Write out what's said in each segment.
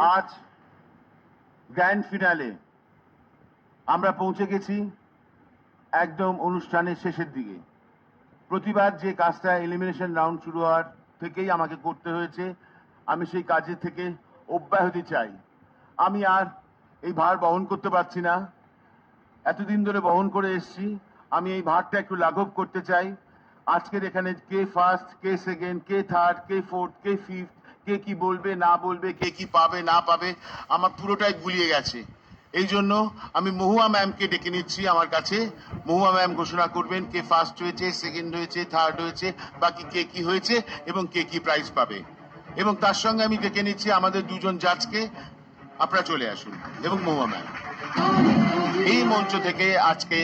আজ grand finale আমরা পৌঁছে গেছি একদম অনুষ্ঠানের শেষের দিকে। প্রতিবার যে কাজটা এলিমিনেশন রাউন্ড শুরু হওয়ার থেকেই আমাকে করতে হয়েছে, আমি সেই কাজের থেকে অব্যাহতি চাই। আমি আর এই ভার বহন করতে পারছি না। এতদিন ধরে বহন করে এসেছি, আমি এই ভারটা একটু লাঘব করতে চাই। আজকের এখানে কে ফার্স্ট কে সেকেন্ড কে থার্ড কে ফোর্থ কে ফিফথ কে কি বলবে, না বলবে, কে কি পাবে, না পাবে, আমার পুরোটাই গুলিয়ে গেছে। এই জন্য আমি মহুয়া ম্যামকে ডেকে নিচ্ছি আমার কাছে। মহুয়া ম্যাম ঘোষণা করবেন কে ফার্স্ট হয়েছে সেকেন্ড হয়েছে থার্ড হয়েছে, বাকি কে কি হয়েছে এবং কে কি প্রাইজ পাবে। এবং তার সঙ্গে আমি ডেকে নিচ্ছি আমাদের দুজন জাজকে আপনারা চলে আসুন। এবং মহুয়া ম্যাম, এই মঞ্চ থেকে আজকে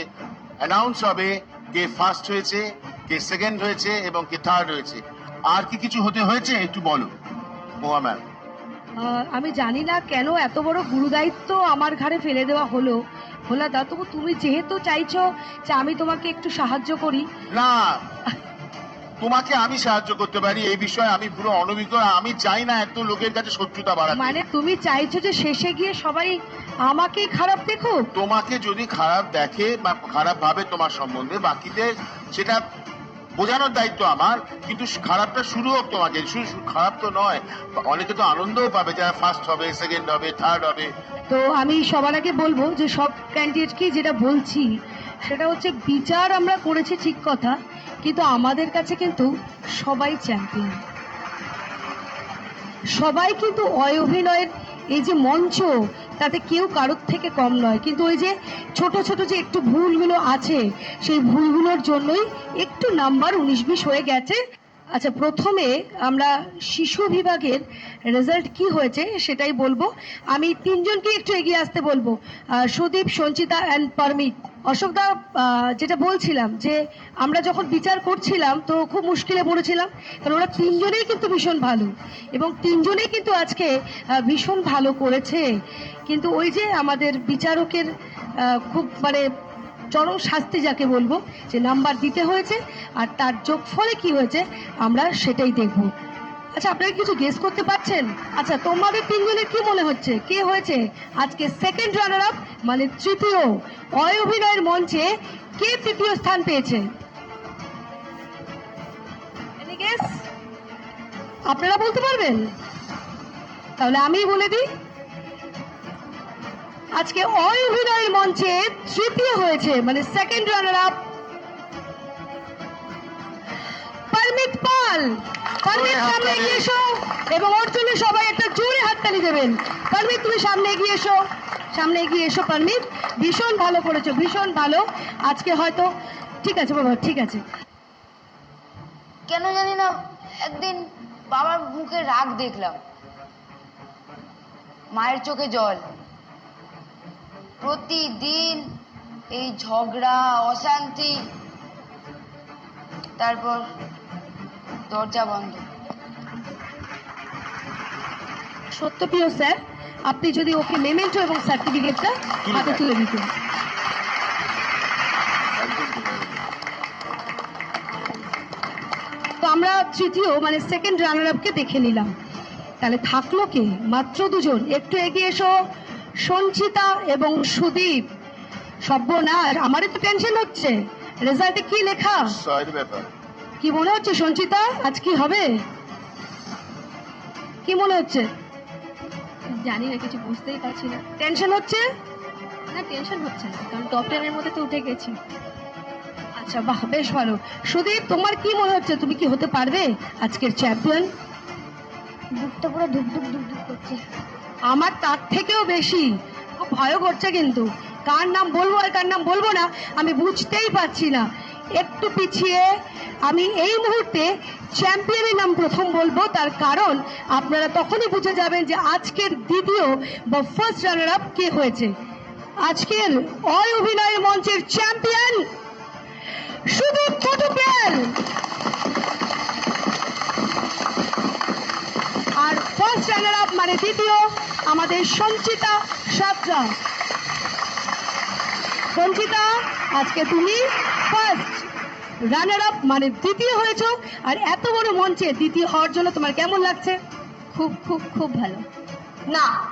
অ্যানাউন্স হবে কে ফার্স্ট হয়েছে, কে সেকেন্ড হয়েছে এবং কে থার্ড হয়েছে। আর কি কিছু হতে হয়েছে একটু বলো মোয়া ম্যাম আমি জানি না কেন এত বড় গুরুদায়িত্ব আমার ঘাড়ে ফেলে দেওয়া হলো। ভোলা দা তবু তুমি যেহেতু চাইছো যে আমি তোমাকে একটু সাহায্য করি। না তোমাকে আমি সাহায্য করতে পারি এই বিষয়ে আমি পুরো অনভিজ্ঞ আমি চাই না এত লোকের কাছে শত্রুতা বাড়াতে। মানে তুমি চাইছো যে শেষে গিয়ে সবাই আমাকেই খারাপ দেখুক? তোমাকে যদি খারাপ দেখে বা খারাপ ভাবে তোমার সম্বন্ধে বাকিদের সেটা বোঝানোর দায়িত্ব আমার, কিন্তু খারাপটা শুরু হোক তোমাকে। শুধু খারাপ তো নয়, অনেকে তো আনন্দও পাবে, যারা ফার্স্ট হবে সেকেন্ড হবে থার্ড হবে। তো আমি সবার আগে বলব যে সব ক্যান্ডিডেটকেই যেটা বলছি, সেটা হচ্ছে বিচার আমরা করেছি ঠিক কথা, কিন্তু আমাদের কাছে কিন্তু সবাই চ্যাম্পিয়ন সবাই কিন্তু অয় অভিনয়ের এই যে মঞ্চ তাতে কেউ কারোর থেকে কম নয়। কিন্তু ওই যে ছোট ছোট যে একটু ভুলগুলো আছে, সেই ভুলগুলোর জন্যই একটু নাম্বার উনিশ বিশ হয়ে গেছে। আচ্ছা প্রথমে আমরা শিশু বিভাগের রেজাল্ট কি হয়েছে সেটাই বলব। আমি তিনজনকে একটু এগিয়ে আসতে বলব। সুদীপ, সঞ্চিতা অ্যান্ড পারমিত অশোকদা যেটা বলছিলাম যে আমরা যখন বিচার করছিলাম তো খুব মুশকিলে পড়েছিলাম, কারণ ওরা তিনজনেই কিন্তু ভীষণ ভালো এবং তিনজনেই কিন্তু আজকে ভীষণ ভালো করেছে। কিন্তু ওই যে আমাদের বিচারকের খুব মানে চরম শাস্তি যাকে বলব, যে নাম্বার দিতে হয়েছে আর তার যোগফলে কি হয়েছে, আমরা সেটাই দেখব। আচ্ছা আপনারা কিছু গেস করতে পারছেন? আচ্ছা তোমাদের তিনজনের কি মনে হচ্ছে? কে হয়েছে? আজকে সেকেন্ড রানার আপ মানে তৃতীয় অয় অভিনয়ের মঞ্চে কে তৃতীয় স্থান পেয়েছে? আপনারা বলতে পারবেন? তাহলে আমি বলে দিই। আজকে অয় অভিনয়ের মঞ্চে তৃতীয় হয়েছে মানে সেকেন্ড রানার আপ পারমিত পাল। পারমিত সামনে এগিয়ে এসো। এবং ওর জন্য সবাই একটা জোরে হাততালি দেবেন। পারমিত তুমি সামনে এগিয়ে এসো। সামনে এগিয়ে এসো পারমিত। ভীষণ ভালো করেছ ভীষণ ভালো। আজকে হয়তো ঠিক আছে বাবা ঠিক আছে। কেন জানি না একদিন বাবার মুখে রাগ দেখলাম। মায়ের চোখে জল। প্রতিদিন এই ঝগড়া অশান্তি। তারপর দরজা বন্ধ। সত্যপ্রিয় স্যার? আপনি যদি ওকে মেমেন্টো এবং সার্টিফিকেটটা হাতে তুলে দিতেন। তো আমরা তৃতীয় মানে সেকেন্ড রানার আপকে দেখে নিলাম। তাহলে থাকল কে? মাত্র দুজন। একটু এগিয়ে এসো। সঞ্চিতা এবং সুদীপ। সব্যনাশ আমারই তো টেনশন হচ্ছে। রেজাল্টে কি লেখা? ব্যাপার। কি মনে হচ্ছে সঞ্চিতা? আজ কি হবে? কি মনে হচ্ছে? জানি না কিছু বুঝতেই পারছি না। টেনশন হচ্ছে? না টেনশন হচ্ছে না কারণ টপ টেনের মধ্যে তো উঠে গেছি। আচ্ছা বাহ বেশ ভালো। সুদীপ তোমার কি মনে হচ্ছে? তুমি কি হতে পারবে আজকের চ্যাম্পিয়ন বুকটা পুরো ধুক ধুক ধুক ধুক করছে। আমার তার থেকেও বেশি। খুব ভয় করছে কিন্তু। কার নাম বলব আর কার নাম বলব না আমি বুঝতেই পারছি না। একটু পিছিয়ে আমি এই মুহূর্তে চ্যাম্পিয়নের নাম প্রথম বলব, তার কারণ আপনারা তখনই বুঝে যাবেন যে আজকের দ্বিতীয় বা ফার্স্ট রানার আপ কে হয়েছে। আজকের অয় অভিনয়ের মঞ্চের চ্যাম্পিয়ন সুদীপ পটুপেল আর ফার্স্ট রানার আপ মানে দ্বিতীয় আমাদের সঞ্চিতা সাতরা। সঞ্চিতা, আজকে তুমি ফার্স্ট রানার আপ মানে দ্বিতীয় হয়েছো। আর এত বড় মঞ্চে দ্বিতীয় হওয়ার জন্য তোমার কেমন লাগছে? খুব খুব খুব ভালো। না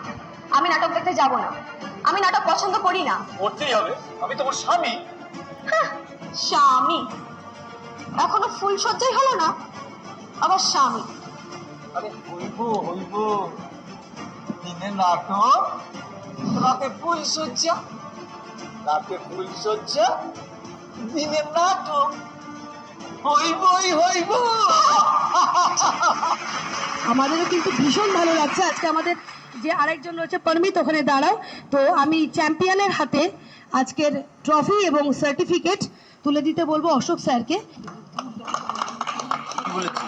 আমি নাটক দেখতে যাব না। আমি নাটক পছন্দ করি না। করতেই হবে। আমি তোমার স্বামী। স্বামী। এখনও ফুল সজ্জাই হলো না? আবার স্বামী। আরে হইব হইব। দিনে নাটক রাতে ফুল সজ্জা। রাতে ফুল সজ্জা দিনে নাটক। হইবই হইব আমাদেরও কিন্তু ভীষণ ভালো লাগছে। আজকে আমাদের যে আরেকজন রয়েছে পরমিত ওখানে দাঁড়াও। তো আমি চ্যাম্পিয়নের হাতে আজকের ট্রফি এবং সার্টিফিকেট তুলে দিতে বলব অশোক স্যারকে। কি বলেছি?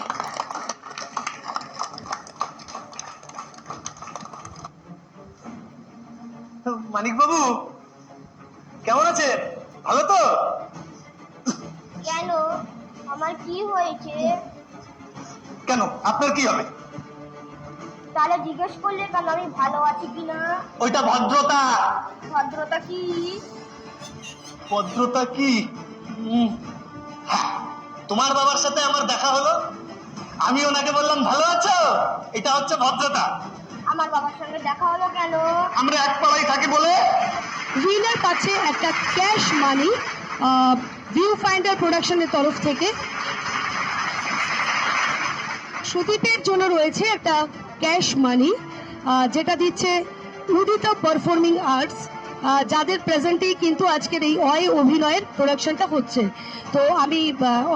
মানিক বাবু কেমন আছে ভালো তো? কেন? আমার কি হয়েছে? কেন? আপনার কি হবে? তাহলে জিজ্ঞেস করলে কেন আমি ভালো আছি কিনা? ওইটা ভদ্রতা। ভদ্রতা কি? ভদ্রতা কি? হ্যাঁ, তোমার বাবার সাথে আমার দেখা হলো। আমি ওনাকে বললাম ভালো আছো? এটা হচ্ছে ভদ্রতা। আমার বাবার সঙ্গে দেখা হলো কেন? আমরা এক পাড়ায় থাকি বলে। উইনার কাছে একটা ক্যাশ মানি ভিউ ফাইন্ডার প্রোডাকশনের তরফ থেকে সুদীপের জন্য রয়েছে একটা ক্যাশ মানি যেটা দিচ্ছে উদিতা পারফর্মিং আর্টস যাদের প্রেজেন্টেই কিন্তু আজকের এই অয় অভিনয়ের প্রোডাকশনটা হচ্ছে। তো আমি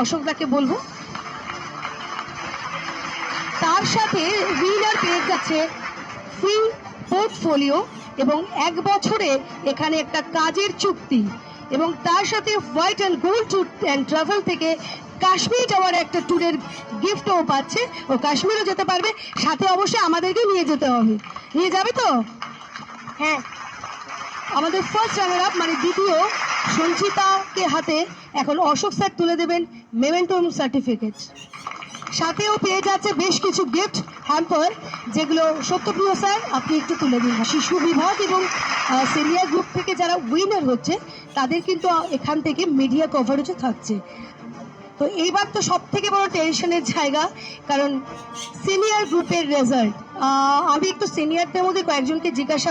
অশোকদাকে বলব। তার সাথে উইনার পেয়ে যাচ্ছে ফ্রি পোর্টফোলিও এবং এক বছরে এখানে একটা কাজের চুক্তি। এবং তার সাথে white and gold tour and travel থেকে কাশ্মীর যাওয়ার একটা ট্যুরের গিফটও পাচ্ছে। ও কাশ্মীরও যেতে পারবে সাথে অবশ্যই আমাদেরকে নিয়ে যেতে হবে। নিয়ে যাবে তো? হ্যাঁ। আমাদের ফার্স্ট রানার আপ মানে দ্বিতীয় সঞ্চিতাকে হাতে এখন অশোক স্যার তুলে দেবেন মেমেন্টো সার্টিফিকেট সাথেও পেয়ে যাচ্ছে বেশ কিছু গিফট হ্যাম্পার যেগুলো সত্যপ্রিয় স্যার আপনি একটু তুলে দিন। শিশু বিভাগ এবং সিনিয়র গ্রুপ থেকে যারা উইনার হচ্ছে, তাদের কিন্তু এখান থেকে মিডিয়া কভারেজও থাকছে। তো এইবার তো সব থেকে বড় টেনশনের জায়গা, কারণ সিনিয়র গ্রুপের রেজাল্ট আমি একটু সিনিয়রদের মধ্যে কয়েকজনকে জিজ্ঞাসা